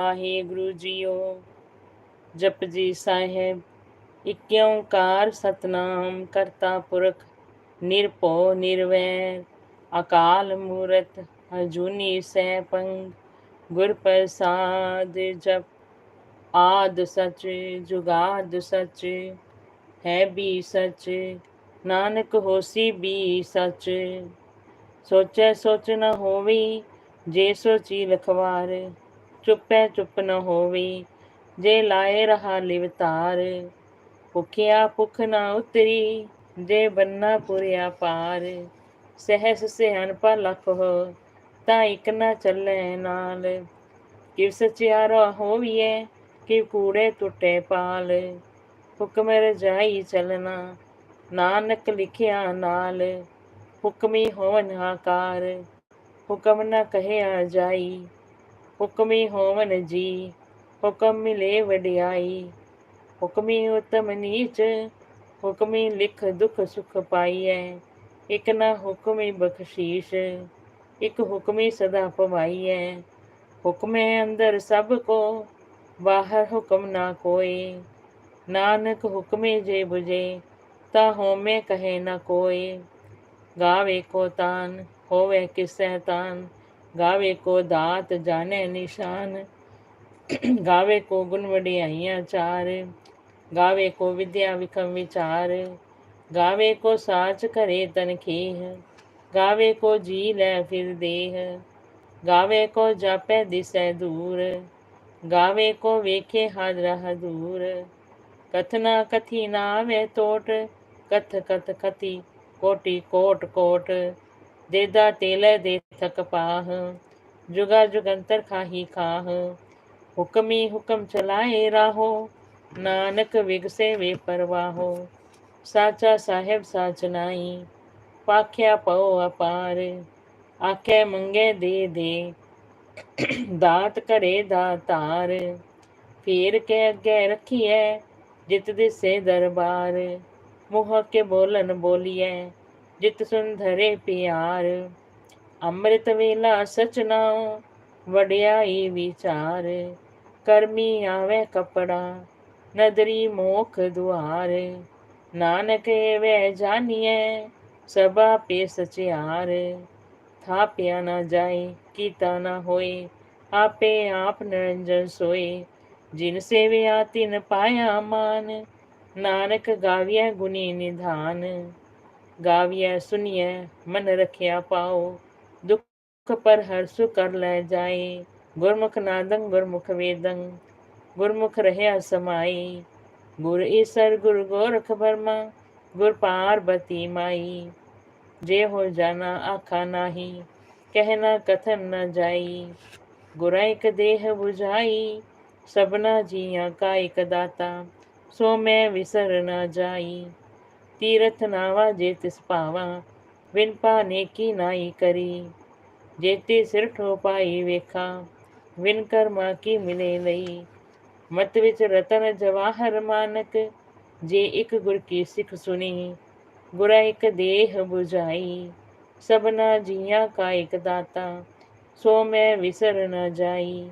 Waheguru JIO Japji Sahib ਇਕ ਓੰਕਾਰ ਸਤਨਾਮ ਕਰਤਾ ਪੁਰਖ, ਨਿਰਭਉ ਨਿਰਵੈਰ, ਅਕਾਲ ਮੂਰਤ ਅਜੂਨੀ ਪੰਗ ਗੁਰ ਪ੍ਰਸਾਦ ਜਪ, ਆਦ ਸਚ ਜੁਗਾਦ ਸਚ, ਹੈ ਵੀ ਸਚ, ਨਾਨਕ ਹੋਸੀ ਵੀ ਸਚ, ਸੋਚੈ ਸੋਚ ਨ ਹੋਵੀ, ਜੇ ਸੋਚੀ ਲਖਵਾਰ ਚੁੱਪੈ ਚੁੱਪ ਨ ਹੋਵੇ, ਜੇ ਲਾਏ ਰਹਾ ਲਿਵਤਾਰ ਭੁਖਿਆ ਭੁਖ ਨਾ ਉਤਰੀ, ਜੇ ਬੰਨਾ ਪੁਰਿਆ ਪਾਰ। ਸਹਿਸ ਸਿਆਣਪਾ ਲਖ ਹੋ ਤਾਂ ਇਕ ਨਾ ਚੱਲੈ ਨਾਲ। ਕਿਵ ਸਚਿਆਰਾ ਹੋਵੀਐ ਕਿ ਕੂੜੇ ਟੁੱਟੇ ਪਾਲ। ਹੁਕਮ ਰਜਾਈ ਚਲਣਾ, ਨਾਨਕ ਲਿਖਿਆ ਨਾਲ। ਹੁਕਮੀ ਹੋਵਨ ਆਕਾਰ ਹੁਕਮ ਨਾ ਕਹਿਆ ਜਾਈ। ਹੁਕਮੀ ਹੋਵਨ ਜੀ, ਹੁਕਮ ਮਿਲੇ ਵਡਿਆਈ। ਹੁਕਮੀ ਉਤਮ ਨੀਚ, ਹੁਕਮੀ ਲਿਖ ਦੁਖ ਸੁਖ ਪਾਈਐ। ਇਕ ਨ ਹੁਕਮੀ ਬਖਸ਼ੀਸ਼, ਇਕ ਹੁਕਮੀ ਸਦਾ ਪਵਾਈਐ। ਹੁਕਮੇ ਅੰਦਰ ਸਭ ਕੋ, ਬਾਹਰ ਹੁਕਮ ਨਾ ਕੋਈ ਨਾਨਕ ਹੁਕਮੇ ਜੇ 부ਜੇ ਤਾ ਹੋਮੇ ਕਹੇ ਨ ਕੋਈ ਗਾਵੇ ਕੋ ਤਾਨ, ਹੋਵੇ ਕਿਸੈ ਤਾਨ। गावे को दात जाने निशान, गावे को गुण चार, गावे को विद्या विकम विचार, गावे को साच करे तनखेह गावे को जी लै फिर देह, गावे को जापे दिस दूर, गावे को वेखे हर रह दूर कथना कथी नावे तोट, कथ कथ कथी कोटि कोट कोट देदा तेल दे थक पाह, जुगा जुगंतर खाही खाह। हुक्मी हुक्म चलाए राहो, नानक विगसे वे परवाहो। साचा साहेब साचनाई पाख्या पौ अपार। आखे मंगे दे दे, दात करे दातार पीर के अगे रखिए जित दिसे दरबार। मुह के बोलन बोलिए ਜਿਤ ਸੁੰਧਰੇ ਪਿਆਰ, ਅੰਮ੍ਰਿਤ ਵੇਲਾ ਸਚਨਾਉ ਵਡਿਆਈ ਵਿਚਾਰ। ਕਰਮੀ ਆਵੇ ਕਪੜਾ, ਨਦਰੀ ਮੋਖ ਦੁਆਰ। ਨਾਨਕ ਵੇ ਜਾਣੀਐ ਸਭਾ ਪੇ ਸਚਿਆਰ ਥਾਪਿਆ ਨਾ ਜਾਏ, ਕੀਤਾ ਨਾ ਹੋਏ, ਆਪੇ ਆਪ ਨਿਰੰਜਨ ਸੋਏ। ਜਿਨ ਸੇਵਿਆ ਤਿਨ ਪਾਇਆ ਮਾਨ, ਨਾਨਕ ਗਾਵਿਆ ਗੁਨੀ ਨਿਧਾਨ। गाविय सुनिय मन रखिया पाओ। दुख पर हर सु कर ले जाए गुरमुख नादंग गुरमुख वेदंग गुरमुख रहया समाई। गुर ईसर गुर गोरख वर्मा गुर पार्वती माई। जे हो जाना आखा नाही कहना कथन न जाई। गुरैक देह बुझाई, सबना जिया का एक दाता। सो मैं विसर न जाई। ਤੀਰਥ ਨਾਵਾ ਜੇ ਤਿਸ ਭਾਵਾ ਵਿਨ ਪਾਨੇ ਕੀ ਨਾਈ ਕਰੀ? ਜੇਤੀ ਸਿਰ ਠੋ ਪਾਈ ਵੇਖਾ ਵਿਨ ਕਰਮਾ ਕੀ ਮਿਲੇ ਲਈ? ਮਤ ਵਿੱਚ ਰਤਨ ਜਵਾਹਰ ਮਾਨਕ, ਜੇ ਇੱਕ ਗੁਰ ਕੀ ਸਿੱਖ ਸੁਣੀ, ਗੁਰਾ ਇੱਕ ਦੇਹ 부ਝਾਈ ਸਭਨਾ ਜੀਆਂ ਕਾ ਇੱਕ ਦਾਤਾ, ਸੋ ਮੈਂ ਵਿਸਰ ਨ ਜਾਈ।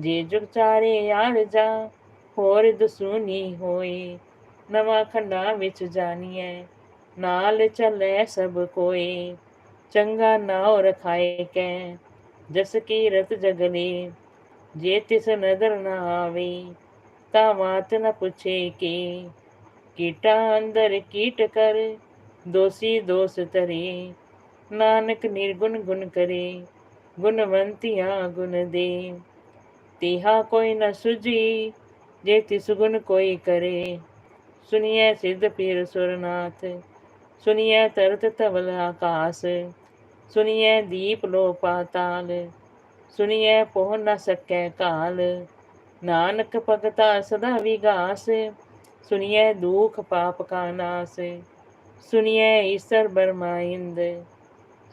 ਜੇ ਜੁਗ ਚਾਰੇ ਯਾਰ ਜਾ, ਹੋਰ ਦਸੂਨੀ ਹੋਏ ਨਵਾਂ ਖੰਡਾ ਵਿੱਚ ਜਾਣੀਐ। ਨਾਲ ਚੱਲੇ ਸਭ ਕੋਈ ਚੰਗਾ ਨਾਉ ਰਖਾਏ ਕੈ, ਜਸ ਕੀ ਰਤ ਜਗਲੇ, ਜੇ ਤਿਸ ਨਦਰ ਨਾ ਆਵੇ, ਤਾਂ ਮਾਤ ਨ ਪੁੱਛੇ ਕੀ। ਕੀਟਾ ਅੰਦਰ ਕੀਟ ਕਰ, ਦੋਸੀ ਦੋਸ ਤਰੇ ਨਾਨਕ ਨਿਰਗੁਣ ਗੁਣ ਕਰੇ, ਗੁਣਵੰਤਿਆ ਗੁਣ ਦੇ। ਤਿਹਾ ਕੋਈ ਨ ਸੁਜੀ ਜੇ ਤਿਸ ਗੁਣ ਕੋਈ ਕਰੇ। ਸੁਨੀਐ ਸਿੱਧ ਪੀਰ ਸੁਰਨਾਥ, ਸੁਨੀਐ ਤਰਤ ਤਵਲ ਆਕਾਸ, ਸੁਨੀਐ ਦੀਪ ਲੋ ਪਾਤਾਲ, ਸੁਨੀਐ ਪਹੁ ਨ ਸਕੈ ਕਾਲ, ਨਾਨਕ ਭਗਤਾ ਸਦਾ ਵਿਗਾਸ, ਸੁਨੀਐ ਦੁਖ ਪਾਪ ਕਾ ਨਾਸ, ਸੁਨੀਐ ਈਸਰ ਬਰਮਾਇੰਦ,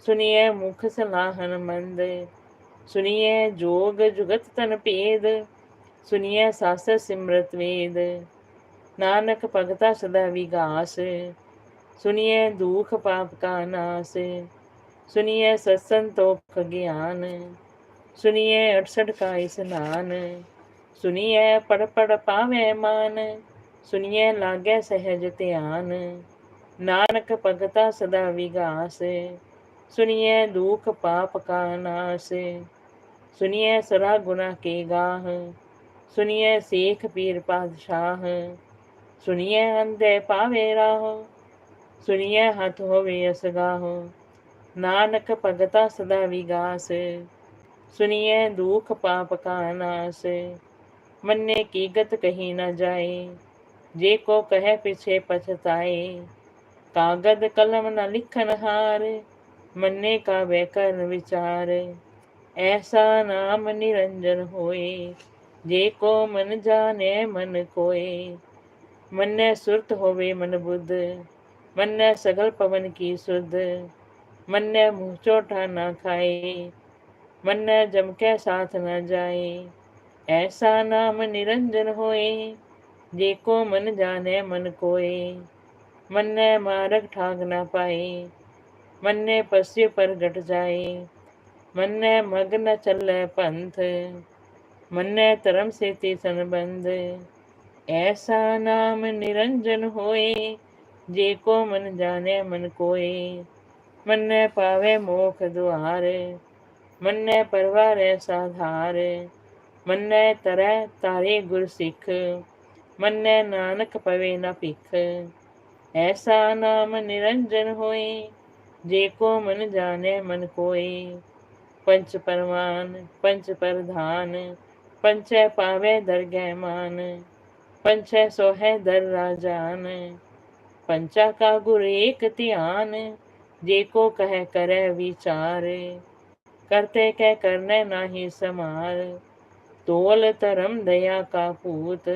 ਸੁਨੀਐ ਮੁਖ ਸਲਾਹਨ ਮੰਦ, ਸੁਨੀਐ ਜੋਗ ਜੁਗਤ ਤਨ ਭੇਦ, ਸੁਨੀਐ ਸਾਸ ਸਿਮਰਤ ਵੇਦ ਨਾਨਕ ਭਗਤਾ ਸਦਾ ਵਿਗਾਸ ਸੁਨਿਏ ਦੁਖ ਪਾਪ ਕਾ ਨਾਸ। ਸੁਨਿਏ ਸਤਸੰਤੋਖ ਗਿਆਨ। ਸੁਨਿਏ 68 ਕਾ ਇਸਨਾਨ ਸੁਨਿਏ ਪੜ ਪੜ ਪਾਵੇ ਮਾਨ। ਸੁਨਿਏ ਲਾਗੇ ਸਹਿਜ ਧਿਆਨ। ਨਾਨਕ ਭਗਤਾ ਸਦਾ ਵਿਗਾਸ ਸੁਨਿਏ ਦੁਖ ਪਾਪ ਕਾ ਨਾਸ। ਸੁਨਿਏ ਸਰਾ ਗੁਨਾ ਕੇ ਗਾਹ। ਸੁਨਿਏ ਸੇਖ ਪੀਰ ਪਾਦਸ਼ਾਹ सुनिए अंधे पावे राह, सुनिए हाथ होवे असगाह नानक भगता सदा विगास, सुनिए दुख पाप का नाश मन्ने की गत कहीं न जाए, जे को कहे पीछे पछताए। कागद कलम न लिखन हार, मन्ने का वैकर विचार। ऐसा नाम निरंजन होए, जे को मन जाने मन कोए। मन ने सुरत होवे मन बुद्ध मन ने सगल पवन की सुध। मन ने मुँह चोटा न खाए मन ने जम के साथ न जाए। ऐसा नाम निरंजन होए, जे को मन जाने मन कोए। मन ने मारक ठाक न पाए मन ने पश्य पर घट जाए। मन ने मग्न चल पंथ मन ने धर्म से संबंध ऐसा नाम निरंजन होए, जे को मन जाने, मन कोए। मन ने पावे मोख द्वार मन ने परवार साधार। मन ने तरह तारे गुर सिख, मन ने नानक पवे न पिख ऐसा नाम निरंजन होए, जे को मन जाने, मन कोए। पंच परमान, पंच प्रधान, पंच पावे दरगह मान पंच सोहे दर राजान। पंचा का गुर एक ध्यान, जे को कह करे विचार। करते कह करने नाही समार, तोल तरम दया का पूत।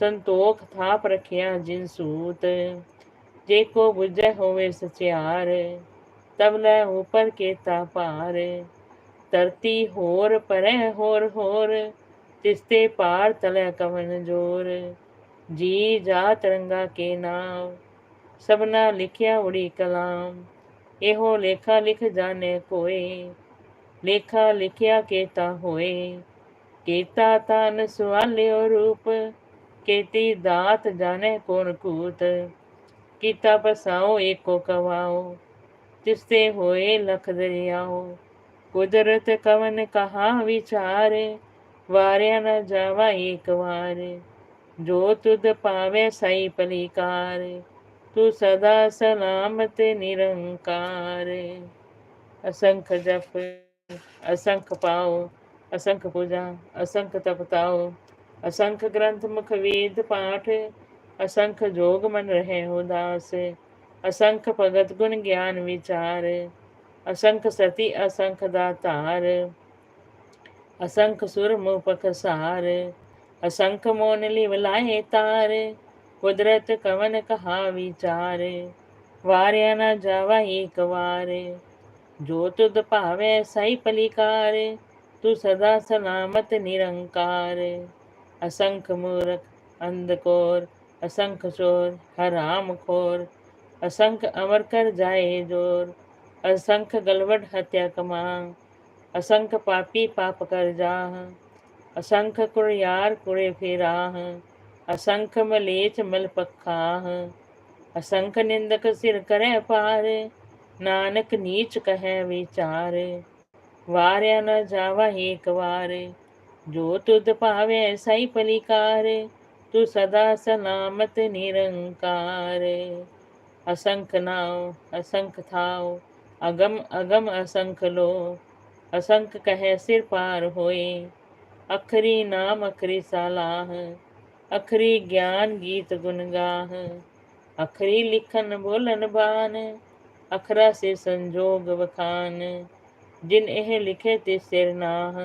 संतोख थाप रखिया जिन सूत। जे को बुझे होवे सचियार तब ल ऊपर के तापार तरती होर परे होर होर तिस्ते पार तले कवन ज़ोर जी जा तरंगा के नाम सबना लिखिया उड़ी कलाम एहो लेखा लिख जाने कोए लेखा लिखिया केता होए केता तान सुवाल्यो रूप केती दात जाने कौन कूत किता बसाओ एको कवाओ तिस्ते होए लख दरियाओ कुदरत कवन कहा विचार वार्या न जावा एक वार जो तुद पावे सही पलिकार तू सदा सलामत निरंकार असंख जप असंख पाओ असंख पूजा असंख तपताओ असंख ग्रंथ मुख वेद पाठ असंख जोग मन रहे उदास असंख भगत गुण ज्ञान विचार असंख सती असंख दातार असंख सुर मुपक सार असंख मोन लिवलाए तार कुदरत कवन कहा विचार वार्या न जावा एक वार जो तुद पावे सही पलिकार तू सदा सलामत निरंकार असंख मूर्ख अंधकोर असंख चोर हराम खोर असंख अमर कर जाए ज़ोर असंख गलवट हत्या कमा असंख पापी पाप कर जाह असंख कुड़ियार कुड़े फिराह असंख मलेच मल पखाह असंख निंदक सिर करे पार नानक नीच कहे विचार, वार्या न जावा एक वार, जो तुद पावे सही पलिकार तू सदा सलामत निरंकार। असंख नाव असंख थाव, अगम अगम असंख लो असंख कहे, सिर पार होए। अखरी नाम, अखरी सालाह। अखरी ज्ञान गीत गुनगाह अखरी लिखन बोलन बान। अखरा से संजोग वखान जिन एह लिखे, ते सिर नाह।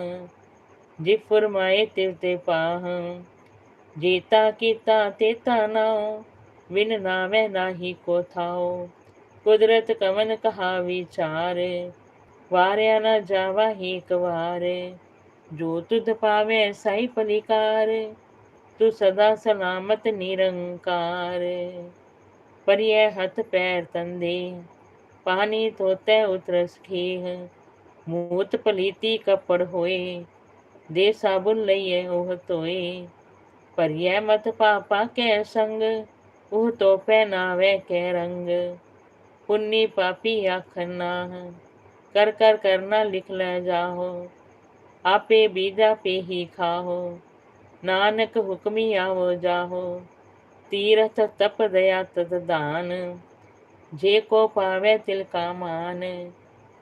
जिब फुरमाए तिव ते पाह। जीता, कीता, तेता नाओ। विन नावे नाही को थाओ। कुदरत कवन कहा विचार ਵਾਰਿਆ ਨਾ ਜਾਵਾ ਹੀ ਕਵਾਰੇ, ਜੋ ਤੁਧ ਪਾਵੇ ਸਾਈ ਪਲਿਕਾਰ ਤੂੰ ਸਦਾ ਸਲਾਮਤ ਨਿਰੰਕਾਰ। ਪਰਿਏ ਹੱਥ ਪੈਰ ਤੰਦੇ, ਪਾਣੀ ਧੋਤੇ ਉਤਰਸ ਖੀਹ, ਮੂਤ ਪਲੀਤੀ ਕਪੜ ਹੋਏ, ਦੇ ਸਾਬੁਨ ਲਈਏ ਉਹ ਧੋਏ। ਪਰਿਏ ਮਤ ਪਾਪਾ ਕੈ ਸੰਗ, ਉਹ ਤੋ ਪਹਿਨਾਵੇ ਕੈ ਰੰਗ, ਪੁੰਨੀ ਪਾਪੀ ਆਖਨਾ कर कर करना लिख ल जाहो। आपे बीजा पे ही खाहो। नानक हुक्मी आवो जाहो। तीर्थ तप दया तद दान। जे को पावे तिल का मान।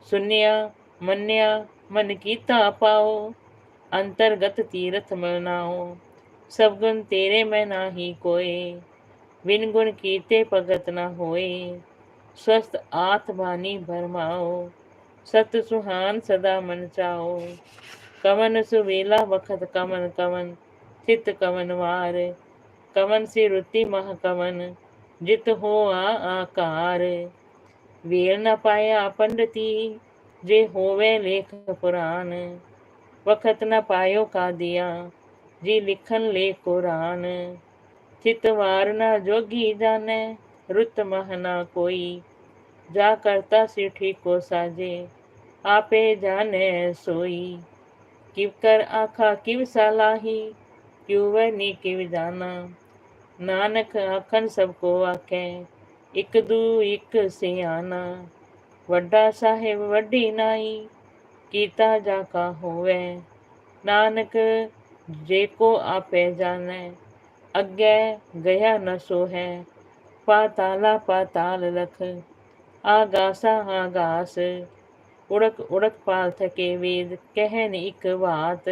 सुन्या, मन्या, मन की तापाओ अंतर्गत तीर्थ मनाओ। सब गुण तेरे में ना ही कोई बिन गुण कीते भगत ना होए। स्वस्थ आत्मानी भरमाओ। सत सुहान सदा मन चाओ कवन सुवेला वखत कवन कवन चित कवन वार। कवन से रुति मह कवन जित हो आ आकार। वेल न पाए आपन रति जे होवे लेख पुराण। वखत न पायो का दिया, जी लिखन ले कुरान। चितवार न जोगी जाने, रुत महना कोई। जा करता सीठी को साजे। आपे जाने सोई। किव कर आखा, किव सलाही? क्यों नी किव जाना? नानक आखन सबको आखे, इक दू इक सियाना। वड्डा साहेब वड्डी नाई, कीता जाका होवे। नानक जे को आपे जाने, अग्गे गया न सो है पाताला पाताल लख आगासा, आगास। उड़क उड़क पाल थके वेद, कहन इक वात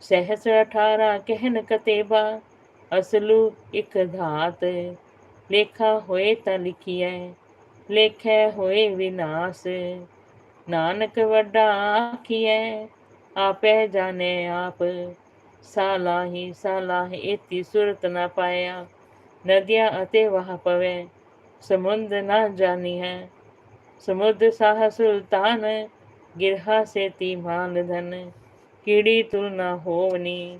सहस अठारह, कहन कतेबा, असलू इक धात। लेखा होए त लिखिए, लेखै होए विनाश। नानक वड्डा आखिए, आपे जाने आप। साला सालाह साला सुरत ना पाया, नदिया अते वहा पवै। समुद्र ना जानी है। समुद्र साह सुल्तान गिरहा से ती तीमान धन, कीड़ी तुलना होवनी,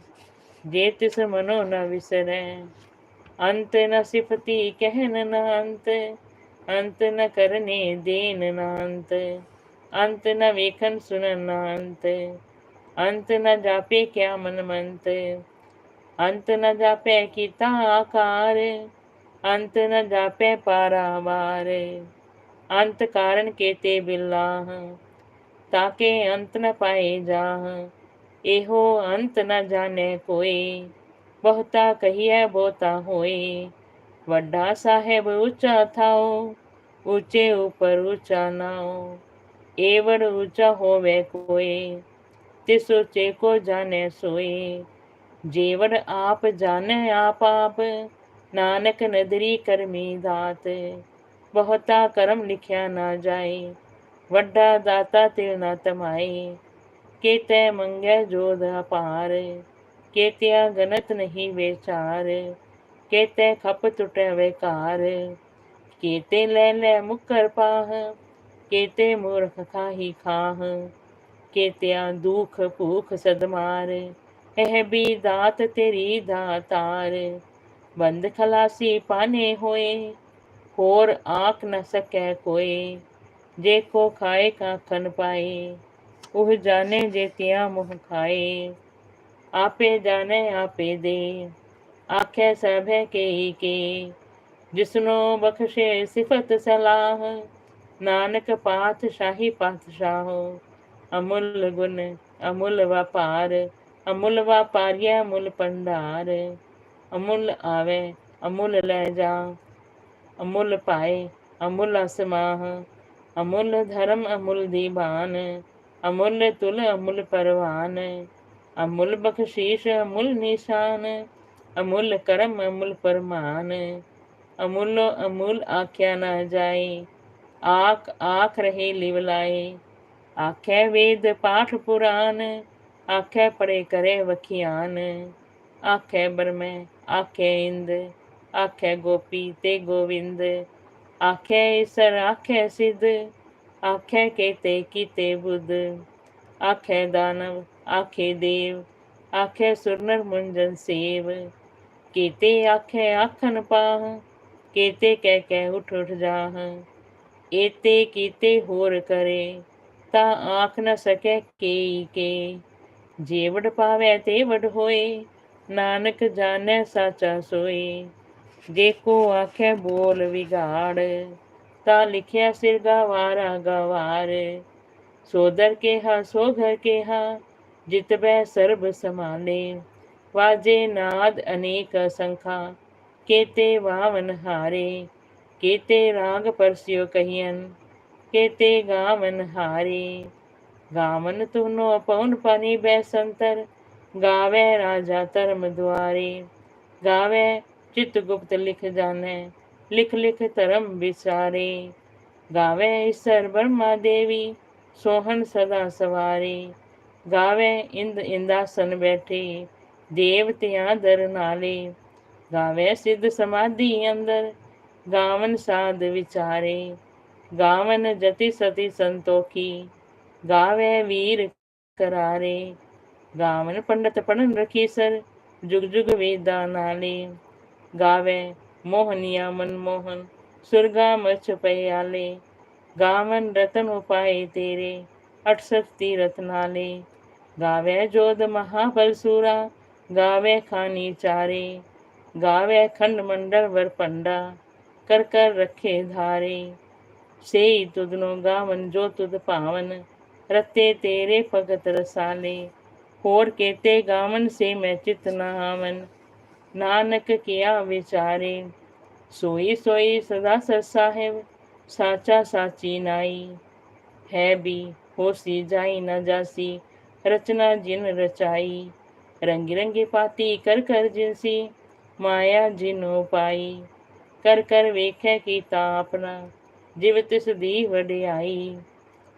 जेत से मनो न विसर। अंत न सिफती कहन न अंत अंत न करने देन न अंत अंत न वेखन सुन न अंत अंत न जापे क्या मन मंत अंत न जापे किता आकार। अंत न जापे पारावारे अंत कारण के ते बिल्लाह ताके अंत न पाए जाह एहो अंत न जाने कोई बहुता कहिए बोता होए वड्डा साहेब ऊँचा था ऊँचे ऊपर ऊँचा नाओ एवड़ ऊँचा होवे कोई तिस ऊँचे को जाने सोए जेवड़ आप जाने आप आप ਨਾਨਕ ਨਦਰੀ ਕਰਮੀ ਦਾਤ ਬਹੁਤਾ ਕਰਮ ਲਿਖਿਆ ਨਾ ਜਾਏ ਵੱਡਾ ਦਾਤਾ ਤੇ ਨਾ ਤਮਾਏ ਕੇਤੇ ਮੰਗੇ ਜੋਧ ਅਪਾਰ ਕੇਤਿਆ ਗਨਤ ਨਹੀਂ ਵਿਚਾਰ ਕੇਤੇ ਖਪ ਟੁਟੇ ਵਿਕਾਰ ਕੇਤੇ ਲੈ ਲੈ ਮੁਕਰ ਪਾਹ ਕੇਤੇ ਮੂਰਖ ਖਾਹੀ ਖਾਹ ਕੇਤਿਆ ਦੁਖ ਭੂਖ ਸਦਮਾਰ ਇਹ ਵੀ ਦਾਤ ਤੇਰੀ ਦਾਤਾਰ बंद खलासी पाने होए, होर आँख न सके कोए जेको खाए का खन पाए, उह जाने जे तिया मुँह खाए। आपे जाने आपे दे, आखे सब है के ही के। जिसनो बख्शे सिफत सलाह, नानक पात शाही पातशाह। अमूल गुण, अमूल व्यापार, अमूल व्यापारिया अमूल भंडार। अमूल आवे, अमूल लह जा। अमूल पाए, अमूल असमाह। अमूल धर्म, अमूल दीवान। अमूल तुल, अमूल परवान। अमूल बख्शीश, अमूल निशान। अमूल करम, अमूल परमान अमूल अमूल आख्या ना जाए। आख आख रहे लिवलाए आखे वेद पाठ पुराण। आखे पड़े करे वखियान। ਆਖੇ ਬਰਮੈ ਆਖੇ ਇੰਦ, ਆਖੇ ਗੋਪੀ ਤੇ ਗੋਵਿੰਦ, ਆਖੇ ਈਸਰ, ਆਖੇ ਸਿਧ, ਆਖੇ ਕੇਤੇ, ਕੀਤੇ ਬੁੱਧ, ਆਖੇ ਦਾਨਵ, ਆਖੇ ਦੇਵ, ਆਖੇ ਸੁਰਨਰ ਮੁੰਜਨ ਸੇਵ, ਕੀਤੇ ਆਖੇ ਆਖਨ ਪਾਹ, ਕੀਤੇ ਕਹਿ ਕਹਿ ਉਠ ਉਠ ਜਾਹ, ਏਤੇ ਕੀਤੇ ਹੋਰ ਕਰੇ, ਤਾਂ ਆਖ ਨ ਸਕੈ ਕੇ ਕੇ ਜੇਵੜ ਪਾਵੈ ਤੇ ਹੋਏ ਨਾਨਕ ਜਾਣੈ ਸਾਚਾ ਸੋਈ। ਜੇ ਕੋ ਆਖੇ ਬੋਲ ਵਿਗਾੜ, ਤਾਂ ਲਿਖਿਆ ਸਿਰ ਗਵਾਰਾ ਗਵਾਰ। ਸੋਦਰ ਕੇਹਾ ਸੋ ਘਰ ਕੇਹਾ ਜਿਤਬੈ ਸਰਬ ਸਮਾਨੇ। ਵਾਜੇ ਨਾਦ ਅਨੇਕ ਸੰਖਾ ਕੇਤੇ ਵਾਵਨ ਹਾਰੇ। ਕੇਤੇ ਰਾਗ ਪਰਸਿਓ ਕਹੀਨ ਕੇਤੇ ਗਾਵਨ ਹਾਰੇ। ਗਾਵਨ ਤੁਨੋ ਪਉਨ ਪਾਣੀ ਬੈ ਸੰਤਰ गावे राजा धर्म द्वारे गावे चित्रगुप्त लिख जाने, लिख लिख धर्म विचारे। गावे ईश्वर ब्रह्मा देवी, सोहन सदा सवारी। गावे इंद इंदासन बैठे, देव दर नाले। गावे सिद्ध समाधि अंदर, गावन साध विचारे। गावन जति सती संतोखी, गावे वीर करारे। ਗਾਵਨ ਪੰਡਤ ਪੜਨ ਰਖੀ ਸਰ ਜੁਗ ਜੁਗ ਵੇਦਾਂ ਨਾਲੇ ਗਾਵੇ ਮੋਹਨੀਆ ਮਨ ਮੋਹਨ ਸੁਰਗਾ ਮਚ ਪਿਆਲੇ ਗਾਵਨ ਰਤਨ ਉਪਾਏ ਤੇਰੇ 68 ਤੀਰਤ ਨਾਲੇ ਗਾਵੇ ਜੋਦ ਮਹਾਬਲ ਸੂਰਾ ਗਾਵੇ ਖਾਨੀ ਚਾਰੇ ਗਾਵੇ ਖੰਡ ਮੰਡਲ ਵਰ ਪੰਡਾ ਕਰ ਕਰ ਰੱਖੇ ਧਾਰੇ ਸੇ ਤੁਧਨੋ ਗਾਵਨ ਜੋ ਤੁਧ होर केते गावन से मैं चित नहावन नानक किया विचारे सोई सोई सदा सर साहेब साचा साची नाई है भी हो सी जाई न जासी रचना जिन रचाई रंग रंगे पाती कर कर जिनसी माया जिन पाई कर कर वेख कीता अपना जिव तिस दी आई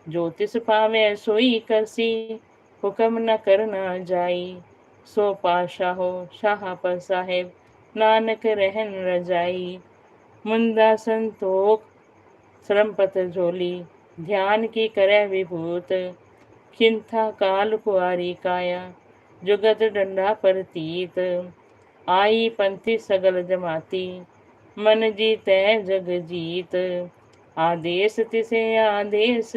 जो तिस पावे सोई करसी हुक्म न करना जाई। सो पाशाहो शाह पर साहेब, नानक रहन रजाई मुंदा संतोख, श्रमपत झोली, ध्यान की करे विभूत। चिंता काल कुआरी काया, जुगत डंडा प्रतीत आई पंथी सगल जमाती, मन जीत जग जीत। आदेश तिसे आदेश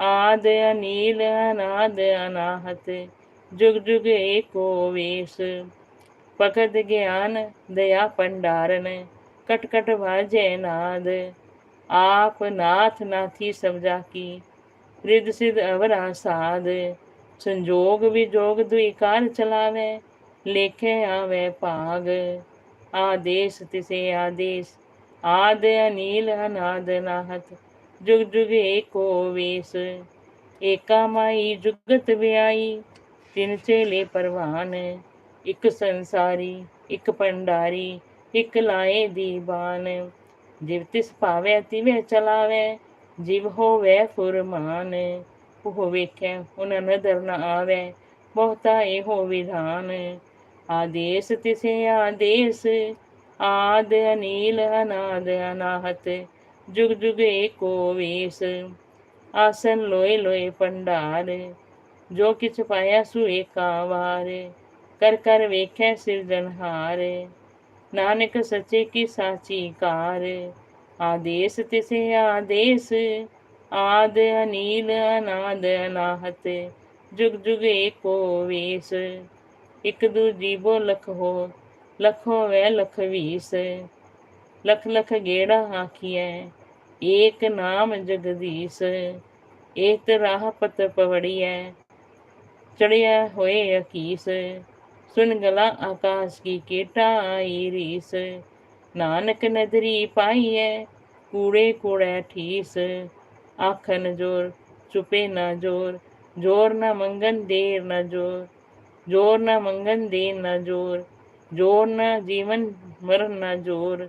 आद नील अनाद अनाहत जुग जुग एको वेश पखत ज्ञान दया पंडारन कटकट भाजय नाद आप नाथ नाथी समझा की वृद्ध सिद्ध अवरा साध संजोग विजोग द्विकार चलावे लेखे आवे पाग आदेश तिसे आदेश आद नील अनाद नाहत ਜੁਗ ਜੁਗ ਏਕੋ ਵੇਸ ਏਕਾ ਮਾਈ ਜੁਗਤ ਵਿਆਈ ਤਿਨ ਚੇਲੇ ਪਰਵਾਨ ਇੱਕ ਸੰਸਾਰੀ ਇੱਕ ਪੰਡਾਰੀ ਇੱਕ ਲਾਏ ਦੀਵਾਨ ਜਿਵ ਤਿਸ ਭਾਵੇ ਤਿਵੇਂ ਚਲਾਵੇ ਜਿਵ ਹੋਵੇ ਫੁਰਮਾਨ ਉਹ ਵੇਖੇ ਉਹਨਾਂ ਨਦਰ ਨ ਆਵੇ ਬਹੁਤਾ ਇਹੋ ਵਿਧਾਨ आदेश तिसे आदेश आद अनिल अनाद अनाहत જુગ જુગે એકો વેશ આસન લોય લોય પંડાર જો કિછ પાયા સુ એકાવાર કર કર વેખે સિરજનહાર ਨਾਨਕ ਸੱਚੇ ਕੀ ਸਾਚੀ ਕਾਰ, ਆਦੇਸ ਤਿਸੇ ਆਦੇਸ, ਆਦ ਅਨੀਲ ਅਨਾਦ ਅਨਾਹਤ, ਜੁਗ ਜੁਗ ਕੋ ਵੇਸ, ਇਕ ਦੂ ਜੀਵੋ ਹੋ ਲਖੋ ਵੈ ਲਖਵੀਸ लख लख गेड़ा हाकिए एक नाम जगदीश, एक राह पत पवड़िए। चढ़िया होए अकीस, सुन गला आकाश की केटाई रीस। नानक नदरी पाई है कूड़े कूड़े ठीस। आखन ज़ोर, चुपे ना ज़ोर ज़ोर ना मंगन देर ना ज़ोर। ज़ोर ना मंगन देर ना ज़ोर ज़ोर ना जीवन मरण ना ज़ोर।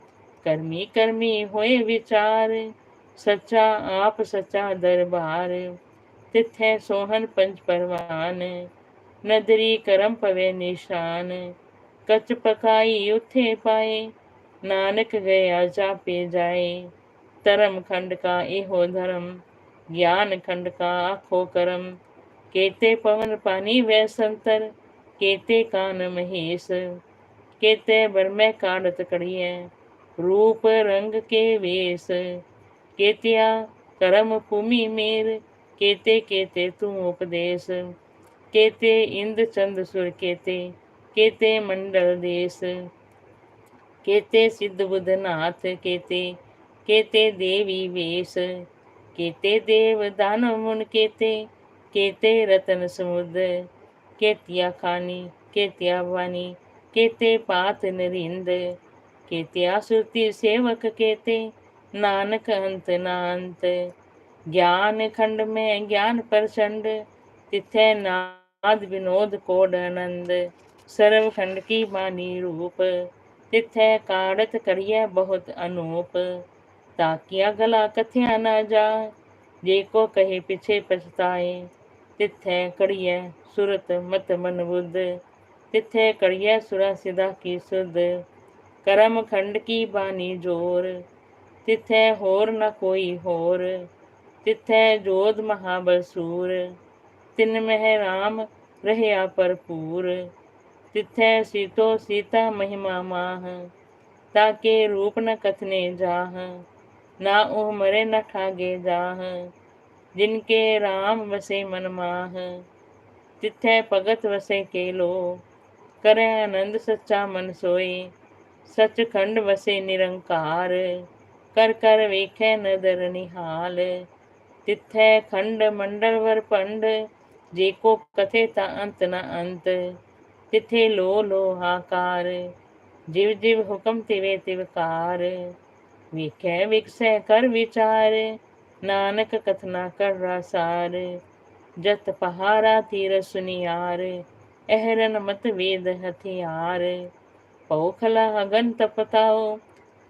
कर्मी कर्मी होए विचार, सच्चा आप सच्चा दरबार। तिथ सोहन पंच परवान नदरी करम पवे निशान। कच पकाई उथे पाए, नानक गया जा पे जाए। तरम खंड का एहो धर्म, ज्ञान खंड का आखो करम। केते पवन पानी वे संतर, केते कान महेश। केते बरमे कांडत कड़िए रूप रंग के वेश। केतिया करम भूमि मेर, केते केते तू उपदेश। केते इंद चंद सुर केते केते मंडल देश। केते सिद्ध बुध नाथ केते केते देवी वेश। केते देव दानव मुन केते केते रतन समुद्र। केतिया खानी, केतिया वानी, केते पात नरिंद। केतिया सुरती सेवक केते, नानक अंत नांत। ज्ञान खंड में ज्ञान प्रचंड, तिथे नाद विनोद कोड आनंद। सर्व खंड की बानी रूप, तिथे काड़त करिय बहुत अनूप। ताकिया गला कथ्या ना जा जे को कहे पीछे पछताए। तिथे कड़िय सुरत मत मन बुद्ध तिथे कड़िय सुरा सिदा की सुध। करम खंड की बानी ज़ोर। तिथे होर न कोई होर। तिथे जोध महाबल सूर तिन मह राम रहया भरपूर तिथे सीतो सीता महिमा माह। ताके रूप न कथने जाह। ना ओह मरे न ठागे जाह। जिनके राम वसे मन माह। तिथे भगत वसे केलो। करे आनंद सच्चा मन सोए सचखंड वसे निरंकार कर कर वेखे नदर निहाल तिथे खंड मंडल वर पंड जेको कथे ता अंत न अंत तिथे लो लो हाकार जिव जिव हुकम तिवे तिवकार विखे विकसे कर विचार नानक कथना कर रासार जत पहारा तीर सुनियार अहरन मत वेद हथियार पौखला अगंत तपताओ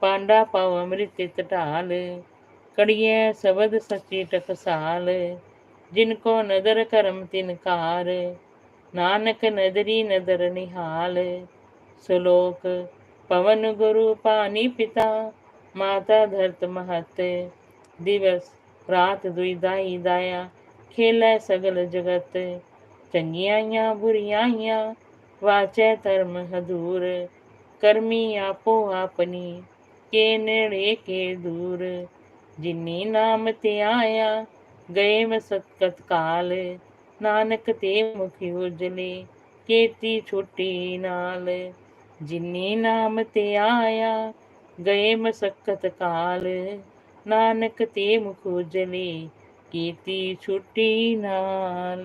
पांडा पाव अमृत तटाल कड़िए सबद सची टकसाल, जिनको नदर करम तिनकार नानक नदरी नदर निहाल, सुलोक पवन गुरु पानी पिता। माता धरत महत, दिवस रात दुई दाया। खेल सगल जगत, चंगियाइयाँ बुरियाइयाँ, वाचै धर्म हदूर ਕਰਮੀ ਆਪੋ ਆਪਣੀ ਕੇ ਨੇੜੇ ਕੇ ਦੂਰ ਜਿਨੀ ਨਾਮ ਤੇ ਆਇਆ ਗਏ ਮਸਤਕਤ ਕਾਲ ਨਾਨਕ ਤੇ ਮੁਖੀ ਉਜਲੇ ਕੇਤੀ ਛੁੱਟੀ ਨਾਲ ਜਿਨੀ ਨਾਮ ਤੇ ਆਇਆ ਗਏ ਮਸਕਤ ਕਾਲ ਨਾਨਕ ਤੇ ਮੁਖ ਉਜਲੇ ਕੀਤੀ ਛੁੱਟੀ ਨਾਲ